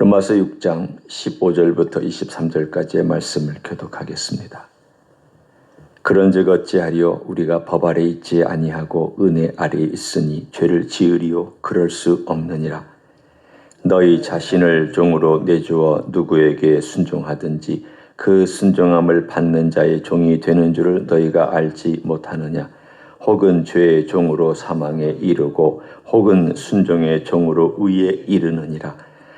로마서 6장 15절부터 23절까지의 말씀을 교독하겠습니다. 그런즉 어찌하리요? 우리가 법 아래 있지 아니하고 은혜 아래 있으니 죄를 지으리요? 그럴 수 없느니라. 너희 자신을 종으로 내주어 누구에게 순종하든지 그 순종함을 받는 자의 종이 되는 줄을 너희가 알지 못하느냐? 혹은 죄의 종으로 사망에 이르고 혹은 순종의 종으로 의에 이르느니라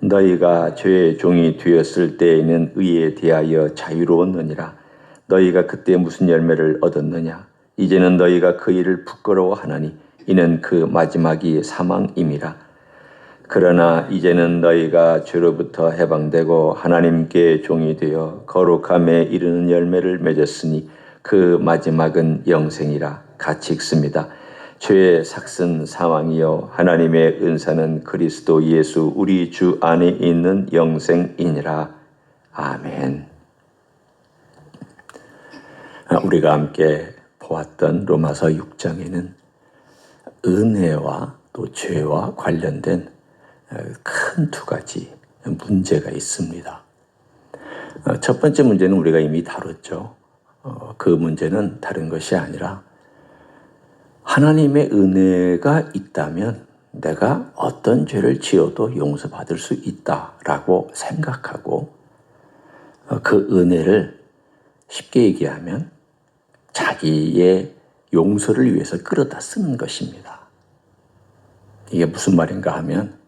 너희가 죄의 종이 되었을 때에는 의에 대하여 자유로웠느니라. 너희가 그때 무슨 열매를 얻었느냐? 이제는 너희가 그 일을 부끄러워하나니 이는 그 마지막이 사망임이라. 그러나 이제는 너희가 죄로부터 해방되고 하나님께 종이 되어 거룩함에 이르는 열매를 맺었으니 그 마지막은 영생이라. 같이 읽습니다. 죄의 삭슨 사망이요 하나님의 은사는 그리스도 예수 우리 주 안에 있는 영생이니라. 아멘. 우리가 함께 보았던 로마서 6장에는 은혜와 또 죄와 관련된 큰 두 가지 문제가 있습니다. 어, 첫 번째 문제는 우리가 이미 다뤘죠. 어, 그 문제는 다른 것이 아니라 하나님의 은혜가 있다면 내가 어떤 죄를 지어도 용서받을 수 있다라고 생각하고 어, 그 은혜를 쉽게 얘기하면 자기의 용서를 위해서 끌어다 쓰는 것입니다. 이게 무슨 말인가 하면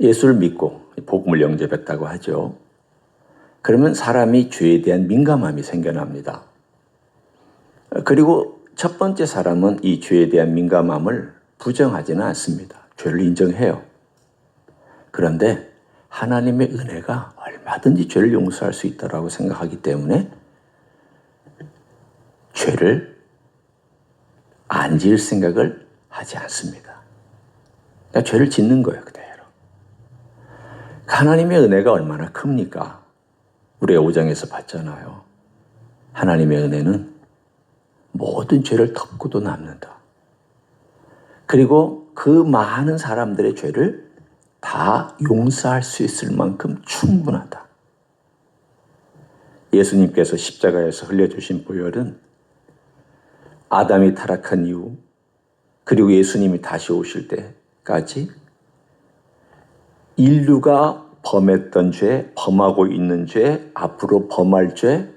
예수를 믿고 복음을 영접했다고 하죠. 그러면 사람이 죄에 대한 민감함이 생겨납니다. 그리고 첫 번째 사람은 이 죄에 대한 민감함을 부정하지는 않습니다. 죄를 인정해요. 그런데 하나님의 은혜가 얼마든지 죄를 용서할 수 있다고 생각하기 때문에 죄를 안 지을 생각을 하지 않습니다. 그러니까 죄를 짓는 거예요, 그대로. 하나님의 은혜가 얼마나 큽니까? 우리가 5장에서 봤잖아요. 하나님의 은혜는 모든 죄를 덮고도 남는다. 그리고 그 많은 사람들의 죄를 다 용서할 수 있을 만큼 충분하다. 예수님께서 십자가에서 흘려주신 보혈은 아담이 타락한 이후 그리고 예수님이 다시 오실 때까지 인류가 범했던 죄, 범하고 있는 죄, 앞으로 범할 죄,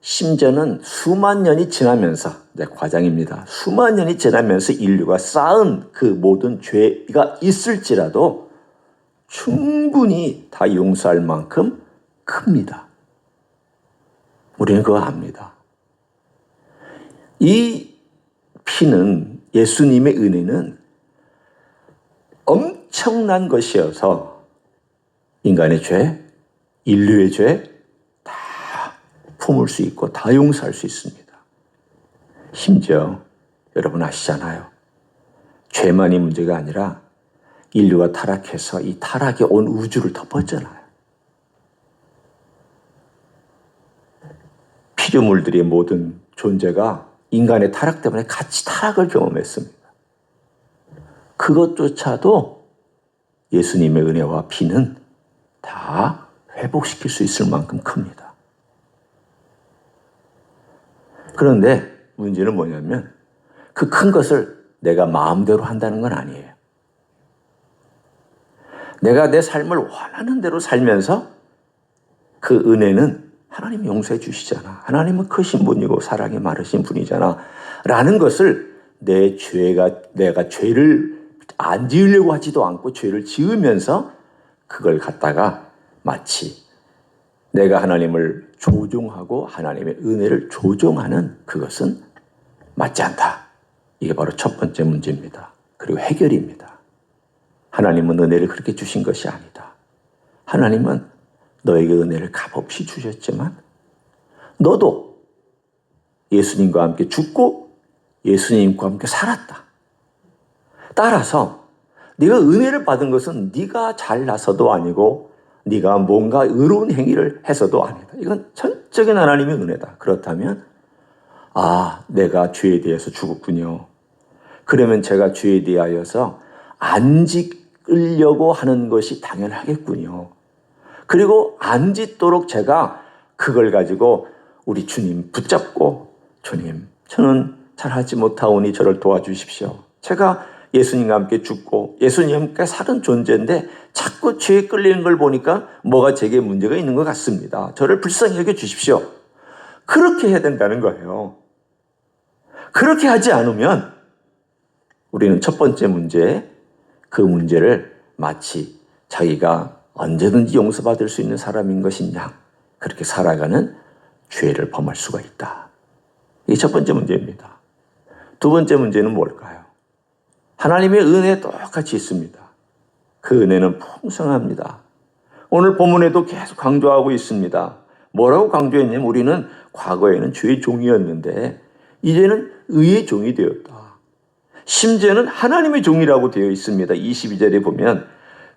심지어는 수만 년이 지나면서, 네, 과장입니다. 수만 년이 지나면서 인류가 쌓은 그 모든 죄가 있을지라도 충분히 다 용서할 만큼 큽니다. 우리는 그거 압니다. 이 피는 예수님의 은혜는 엄청난 것이어서 인간의 죄, 인류의 죄다 품을 수 있고 다 용서할 수 있습니다. 심지어 여러분 아시잖아요. 죄만이 문제가 아니라 인류가 타락해서 이 타락에 온 우주를 덮었잖아요. 피조물들의 모든 존재가 인간의 타락 때문에 같이 타락을 경험했습니다. 그것조차도 예수님의 은혜와 피는 다 회복시킬 수 있을 만큼 큽니다. 그런데 문제는 뭐냐면 그 큰 것을 내가 마음대로 한다는 건 아니에요. 내가 내 삶을 원하는 대로 살면서 그 은혜는 하나님 용서해 주시잖아. 하나님은 크신 분이고 사랑이 많으신 분이잖아. 라는 것을 내 죄가, 내가 죄를 안 지으려고 하지도 않고 죄를 지으면서 그걸 갖다가 마치 내가 하나님을 조종하고 하나님의 은혜를 조종하는 그것은 맞지 않다. 이게 바로 첫 번째 문제입니다. 그리고 해결입니다. 하나님은 은혜를 그렇게 주신 것이 아니다. 하나님은 너에게 은혜를 값없이 주셨지만 너도 예수님과 함께 죽고 예수님과 함께 살았다. 따라서 네가 은혜를 받은 것은 네가 잘나서도 아니고 네가 뭔가 의로운 행위를 해서도 아니다. 이건 전적인 하나님의 은혜다. 그렇다면 아, 내가 죄에 대해서 죽었군요. 그러면 제가 죄에 대하여서 안 짓으려고 하는 것이 당연하겠군요. 그리고 안 짓도록 제가 그걸 가지고 우리 주님 붙잡고 주님, 저는 잘 하지 못하오니 저를 도와주십시오. 제가 예수님과 함께 죽고 예수님과 사는 존재인데 자꾸 죄에 끌리는 걸 보니까 뭐가 제게 문제가 있는 것 같습니다. 저를 불쌍히 여겨 주십시오. 그렇게 해야 된다는 거예요. 그렇게 하지 않으면 우리는 첫 번째 문제, 그 문제를 마치 자기가 언제든지 용서받을 수 있는 사람인 것이냐. 그렇게 살아가는 죄를 범할 수가 있다. 이게 첫 번째 문제입니다. 두 번째 문제는 뭘까요? 하나님의 은혜 똑같이 있습니다. 그 은혜는 풍성합니다. 오늘 본문에도 계속 강조하고 있습니다. 뭐라고 강조했냐면 우리는 과거에는 죄의 종이었는데 이제는 의의 종이 되었다. 심지어는 하나님의 종이라고 되어 있습니다. 22절에 보면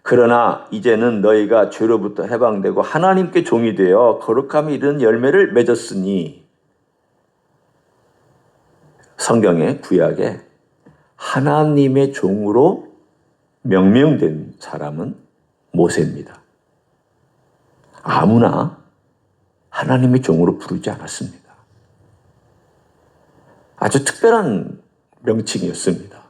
그러나 이제는 너희가 죄로부터 해방되고 하나님께 종이 되어 거룩함이 이른 열매를 맺었으니 성경의 구약에 하나님의 종으로 명명된 사람은 모세입니다. 아무나 하나님의 종으로 부르지 않았습니다. 아주 특별한 명칭이었습니다.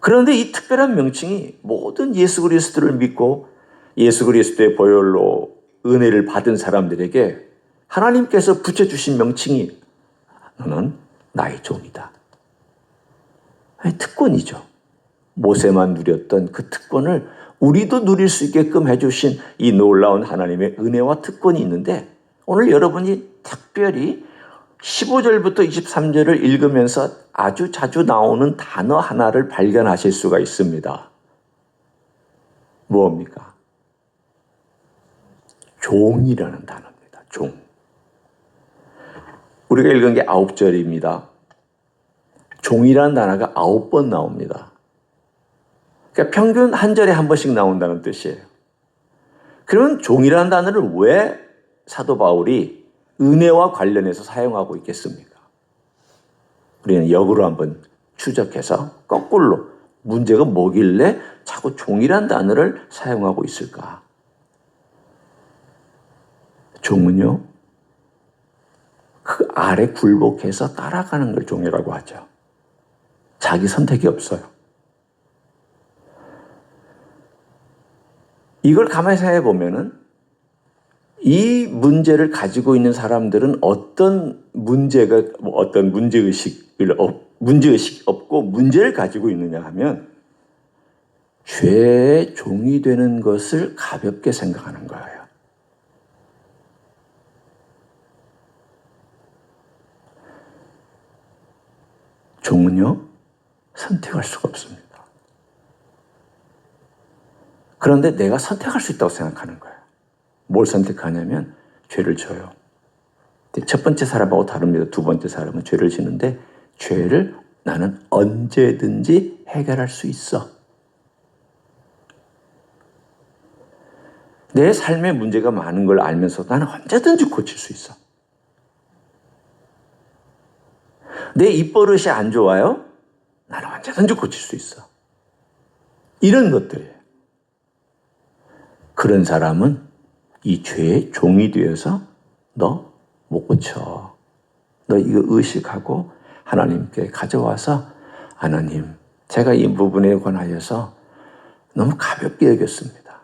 그런데 이 특별한 명칭이 모든 예수 그리스도를 믿고 예수 그리스도의 보혈로 은혜를 받은 사람들에게 하나님께서 붙여주신 명칭이 너는 나의 종이다. 특권이죠. 모세만 누렸던 그 특권을 우리도 누릴 수 있게끔 해주신 이 놀라운 하나님의 은혜와 특권이 있는데 오늘 여러분이 특별히 15절부터 23절을 읽으면서 아주 자주 나오는 단어 하나를 발견하실 수가 있습니다. 무엇입니까? 종이라는 단어입니다. 종. 우리가 읽은 게 아홉 절입니다. 종이라는 단어가 아홉 번 나옵니다. 그러니까 평균 한 절에 한 번씩 나온다는 뜻이에요. 그러면 종이라는 단어를 왜 사도 바울이 은혜와 관련해서 사용하고 있겠습니까? 우리는 역으로 한번 추적해서 거꾸로 문제가 뭐길래 자꾸 종이란 단어를 사용하고 있을까? 종은요, 그 아래 굴복해서 따라가는 걸 종이라고 하죠. 자기 선택이 없어요. 이걸 가만히 생각해 보면은 이 문제를 가지고 있는 사람들은 어떤 문제가 뭐 어떤 문제 의식을 문제 의식 없고 문제를 가지고 있느냐 하면 죄의 종이 되는 것을 가볍게 생각하는 거예요. 종은요 선택할 수가 없습니다. 그런데 내가 선택할 수 있다고 생각하는 거예요. 뭘 선택하냐면 죄를 져요. 첫 번째 사람하고 다릅니다. 두 번째 사람은 죄를 지는데 죄를 나는 언제든지 해결할 수 있어. 내 삶에 문제가 많은 걸 알면서 나는 언제든지 고칠 수 있어. 내 입버릇이 안 좋아요? 나는 언제든지 고칠 수 있어. 이런 것들이에요. 그런 사람은 이 죄의 종이 되어서 너 못 고쳐. 너 이거 의식하고 하나님께 가져와서 하나님, 제가 이 부분에 관하여서 너무 가볍게 여겼습니다.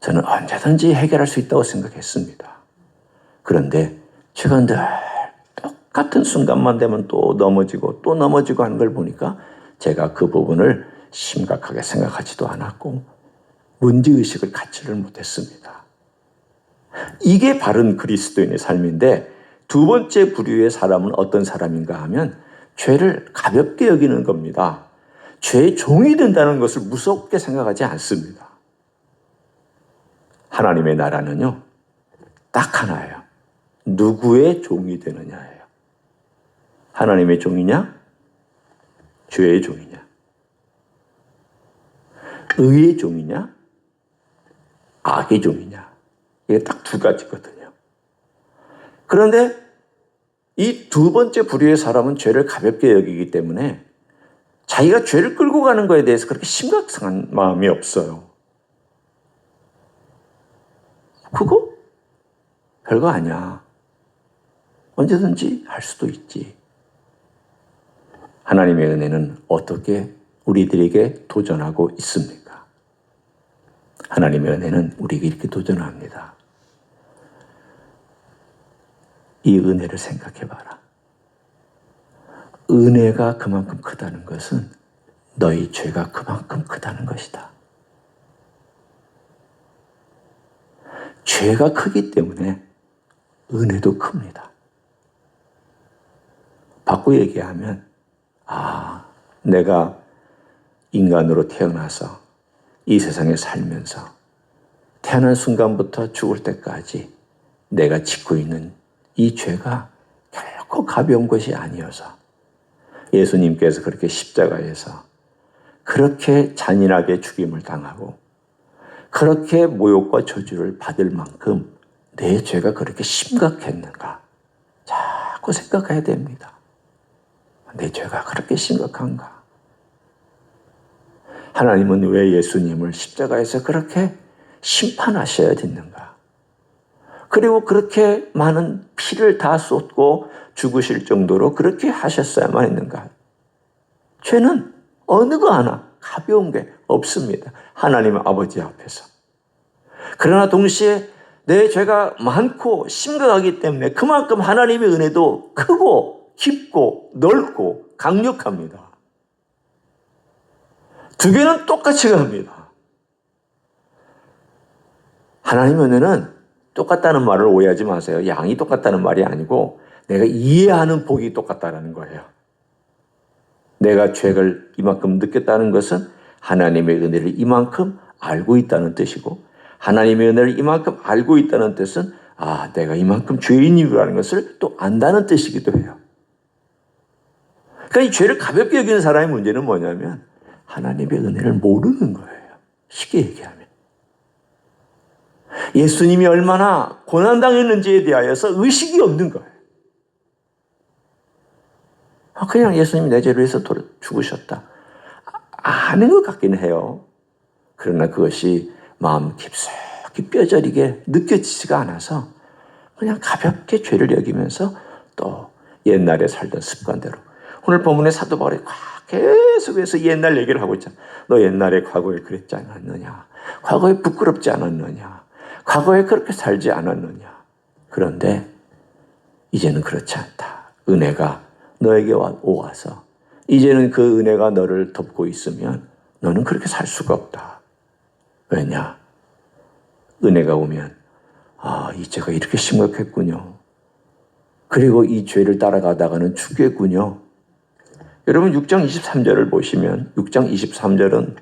저는 언제든지 해결할 수 있다고 생각했습니다. 그런데 늘똑 같은 순간만 되면 또 넘어지고 또 넘어지고 하는 걸 보니까 제가 그 부분을 심각하게 생각하지도 않았고 문제의식을 갖지를 못했습니다. 이게 바른 그리스도인의 삶인데 두 번째 부류의 사람은 어떤 사람인가 하면 죄를 가볍게 여기는 겁니다. 죄의 종이 된다는 것을 무섭게 생각하지 않습니다. 하나님의 나라는요, 딱 하나예요. 누구의 종이 되느냐예요. 하나님의 종이냐? 죄의 종이냐? 의의 종이냐? 악의 종이냐? 이게 딱 두 가지거든요. 그런데 이 두 번째 부류의 사람은 죄를 가볍게 여기기 때문에 자기가 죄를 끌고 가는 것에 대해서 그렇게 심각한 마음이 없어요. 그거 별거 아니야. 언제든지 할 수도 있지. 하나님의 은혜는 어떻게 우리들에게 도전하고 있습니까? 하나님의 은혜는 우리에게 이렇게 도전합니다. 이 은혜를 생각해 봐라. 은혜가 그만큼 크다는 것은 너희 죄가 그만큼 크다는 것이다. 죄가 크기 때문에 은혜도 큽니다. 바꿔 얘기하면, 아, 내가 인간으로 태어나서 이 세상에 살면서 태어난 순간부터 죽을 때까지 내가 짓고 있는 이 죄가 결코 가벼운 것이 아니어서 예수님께서 그렇게 십자가에서 그렇게 잔인하게 죽임을 당하고 그렇게 모욕과 저주를 받을 만큼 내 죄가 그렇게 심각했는가? 자꾸 생각해야 됩니다. 내 죄가 그렇게 심각한가? 하나님은 왜 예수님을 십자가에서 그렇게 심판하셔야 됐는가? 그리고 그렇게 많은 피를 다 쏟고 죽으실 정도로 그렇게 하셨어야만 했는가? 죄는 어느 거 하나 가벼운 게 없습니다. 하나님 아버지 앞에서. 그러나 동시에 내 죄가 많고 심각하기 때문에 그만큼 하나님의 은혜도 크고 깊고 넓고 강력합니다. 두 개는 똑같이 갑니다. 하나님의 은혜는 똑같다는 말을 오해하지 마세요. 양이 똑같다는 말이 아니고 내가 이해하는 복이 똑같다는 거예요. 내가 죄를 이만큼 느꼈다는 것은 하나님의 은혜를 이만큼 알고 있다는 뜻이고 하나님의 은혜를 이만큼 알고 있다는 뜻은 아, 내가 이만큼 죄인이라는 것을 또 안다는 뜻이기도 해요. 그러니까 이 죄를 가볍게 여기는 사람의 문제는 뭐냐면 하나님의 은혜를 모르는 거예요. 쉽게 얘기하면. 예수님이 얼마나 고난당했는지에 대하여서 의식이 없는 거예요. 아, 그냥 예수님이 내 죄를 위해서 죽으셨다. 아는 것 같긴 해요. 그러나 그것이 마음 깊숙이 뼈저리게 느껴지지가 않아서 그냥 가볍게 죄를 여기면서 또 옛날에 살던 습관대로 오늘 본문의 사도 바울이 계속해서 옛날 얘기를 하고 있잖아. 너 옛날에 과거에 그랬지 않았느냐? 과거에 부끄럽지 않았느냐? 과거에 그렇게 살지 않았느냐? 그런데 이제는 그렇지 않다. 은혜가 너에게 오와서 이제는 그 은혜가 너를 덮고 있으면 너는 그렇게 살 수가 없다. 왜냐? 은혜가 오면 아, 이 죄가 이렇게 심각했군요. 그리고 이 죄를 따라가다가는 죽겠군요. 여러분 6장 23절을 보시면 6장 23절은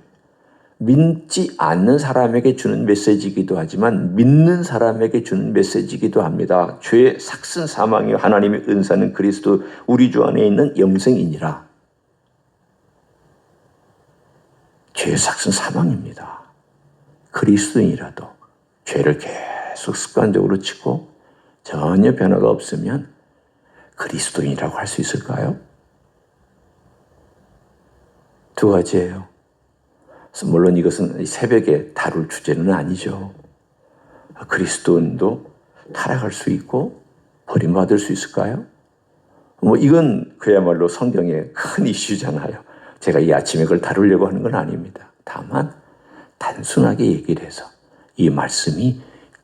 믿지 않는 사람에게 주는 메시지이기도 하지만 믿는 사람에게 주는 메시지이기도 합니다. 죄의 삭슨 사망이 하나님의 은사는 그리스도 우리 주 안에 있는 영생이니라. 죄의 삭슨 사망입니다. 그리스도인이라도 죄를 계속 습관적으로 치고 전혀 변화가 없으면 그리스도인이라고 할 수 있을까요? 두 가지예요. 물론 이것은 새벽에 다룰 주제는 아니죠. 그리스도인도 타락할 수 있고 버림받을 수 있을까요? 뭐 이건 그야말로 성경의 큰 이슈잖아요. 제가 이 아침에 그걸 다루려고 하는 건 아닙니다. 다만 단순하게 얘기를 해서 이 말씀이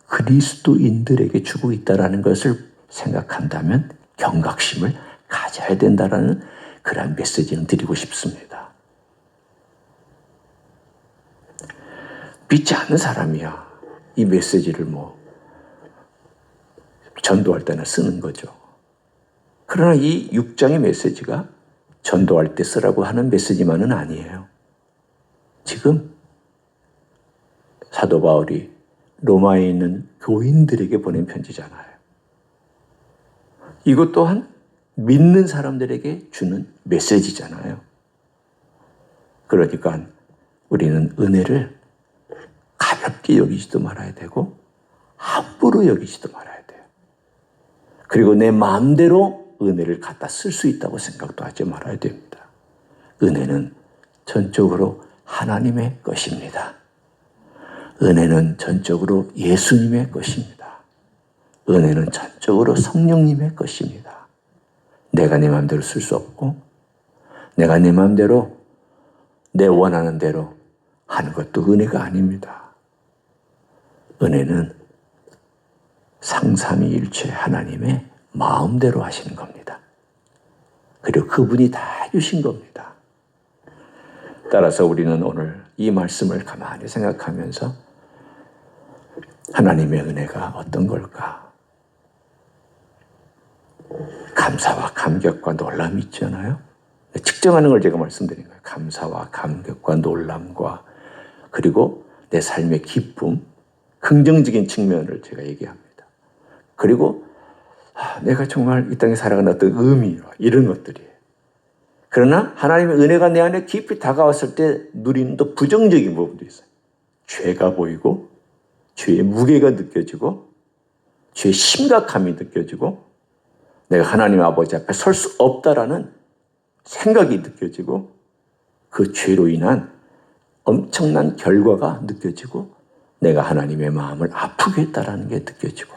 그리스도인들에게 주고 있다라는 것을 생각한다면 경각심을 가져야 된다라는 그러한 메시지는 드리고 싶습니다. 믿지 않는 사람이야. 이 메시지를 뭐 전도할 때나 쓰는 거죠. 그러나 이 6장의 메시지가 전도할 때 쓰라고 하는 메시지만은 아니에요. 지금 사도 바울이 로마에 있는 교인들에게 보낸 편지잖아요. 이것 또한 믿는 사람들에게 주는 메시지잖아요. 그러니까 우리는 은혜를 가볍게 여기지도 말아야 되고 함부로 여기지도 말아야 돼요. 그리고 내 마음대로 은혜를 갖다 쓸 수 있다고 생각도 하지 말아야 됩니다. 은혜는 전적으로 하나님의 것입니다. 은혜는 전적으로 예수님의 것입니다. 은혜는 전적으로 성령님의 것입니다. 내가 내 마음대로 쓸 수 없고, 내가 내 마음대로 내 원하는 대로 하는 것도 은혜가 아닙니다. 은혜는 상삼위일체 하나님의 마음대로 하시는 겁니다. 그리고 그분이 다 주신 겁니다. 따라서 우리는 오늘 이 말씀을 가만히 생각하면서 하나님의 은혜가 어떤 걸까? 감사와 감격과 놀람이 있잖아요. 측정하는 걸 제가 말씀드린 거예요. 감사와 감격과 놀람과 그리고 내 삶의 기쁨, 긍정적인 측면을 제가 얘기합니다. 그리고 아, 내가 정말 이 땅에 살아가는 어떤 의미 이런 것들이에요. 그러나 하나님의 은혜가 내 안에 깊이 다가왔을 때 누리는 또 부정적인 부분도 있어요. 죄가 보이고 죄의 무게가 느껴지고 죄의 심각함이 느껴지고 내가 하나님 아버지 앞에 설 수 없다라는 생각이 느껴지고 그 죄로 인한 엄청난 결과가 느껴지고 내가 하나님의 마음을 아프게 했다라는 게 느껴지고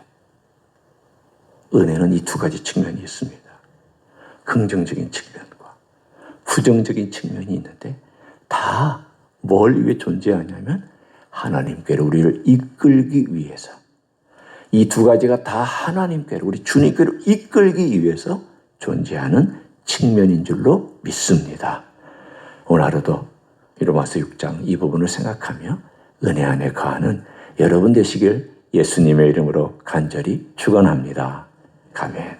은혜는 이 두 가지 측면이 있습니다. 긍정적인 측면과 부정적인 측면이 있는데 다 뭘 위해 존재하냐면 하나님께로 우리를 이끌기 위해서 이 두 가지가 다 하나님께로 우리 주님께로 이끌기 위해서 존재하는 측면인 줄로 믿습니다. 오늘 하루도 로마서 6장 이 부분을 생각하며 은혜 안에 거하는 여러분 되시길 예수님의 이름으로 간절히 축원합니다. 아멘.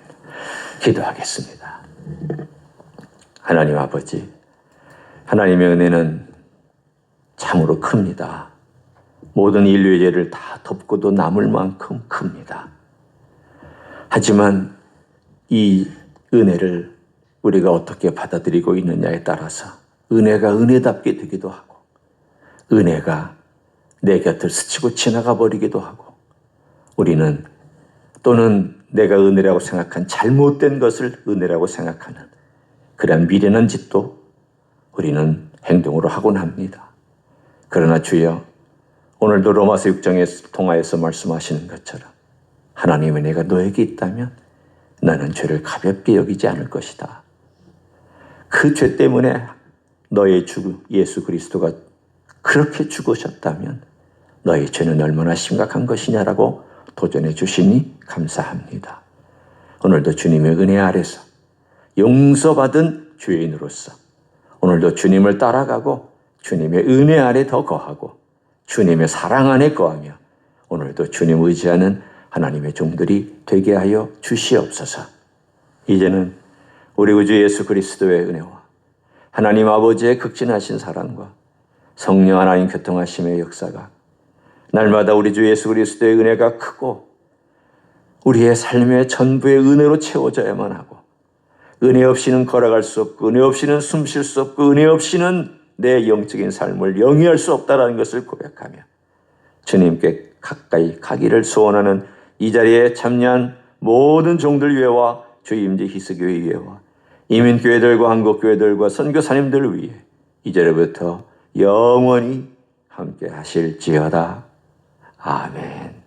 기도하겠습니다. 하나님 아버지, 하나님의 은혜는 참으로 큽니다. 모든 인류의 죄를 다 덮고도 남을 만큼 큽니다. 하지만 이 은혜를 우리가 어떻게 받아들이고 있느냐에 따라서 은혜가 은혜답게 되기도 하고, 은혜가 내 곁을 스치고 지나가 버리기도 하고, 우리는 또는 내가 은혜라고 생각한 잘못된 것을 은혜라고 생각하는 그런 미련한 짓도 우리는 행동으로 하곤 합니다. 그러나 주여, 오늘도 로마서 6장에 통하여서 말씀하시는 것처럼 하나님의 내가 너에게 있다면 나는 죄를 가볍게 여기지 않을 것이다. 그 죄 때문에 너의 주 예수 그리스도가 그렇게 죽으셨다면 너의 죄는 얼마나 심각한 것이냐라고 도전해 주시니 감사합니다. 오늘도 주님의 은혜 아래서 용서받은 죄인으로서 오늘도 주님을 따라가고 주님의 은혜 아래 더 거하고 주님의 사랑 안에 거하며 오늘도 주님 의지하는 하나님의 종들이 되게 하여 주시옵소서. 이제는 우리 우주 예수 그리스도의 은혜와 하나님 아버지의 극진하신 사랑과 성령 하나님 교통하심의 역사가 날마다 우리 주 예수 그리스도의 은혜가 크고 우리의 삶의 전부의 은혜로 채워져야만 하고 은혜 없이는 걸어갈 수 없고 은혜 없이는 숨 쉴 수 없고 은혜 없이는 내 영적인 삶을 영위할 수 없다라는 것을 고백하며 주님께 가까이 가기를 소원하는 이 자리에 참여한 모든 종들 위해와 주임지 희스교회 위해와 이민교회들과 한국교회들과 선교사님들을 위해 이제부터 영원히 함께 하실지어다. 아멘.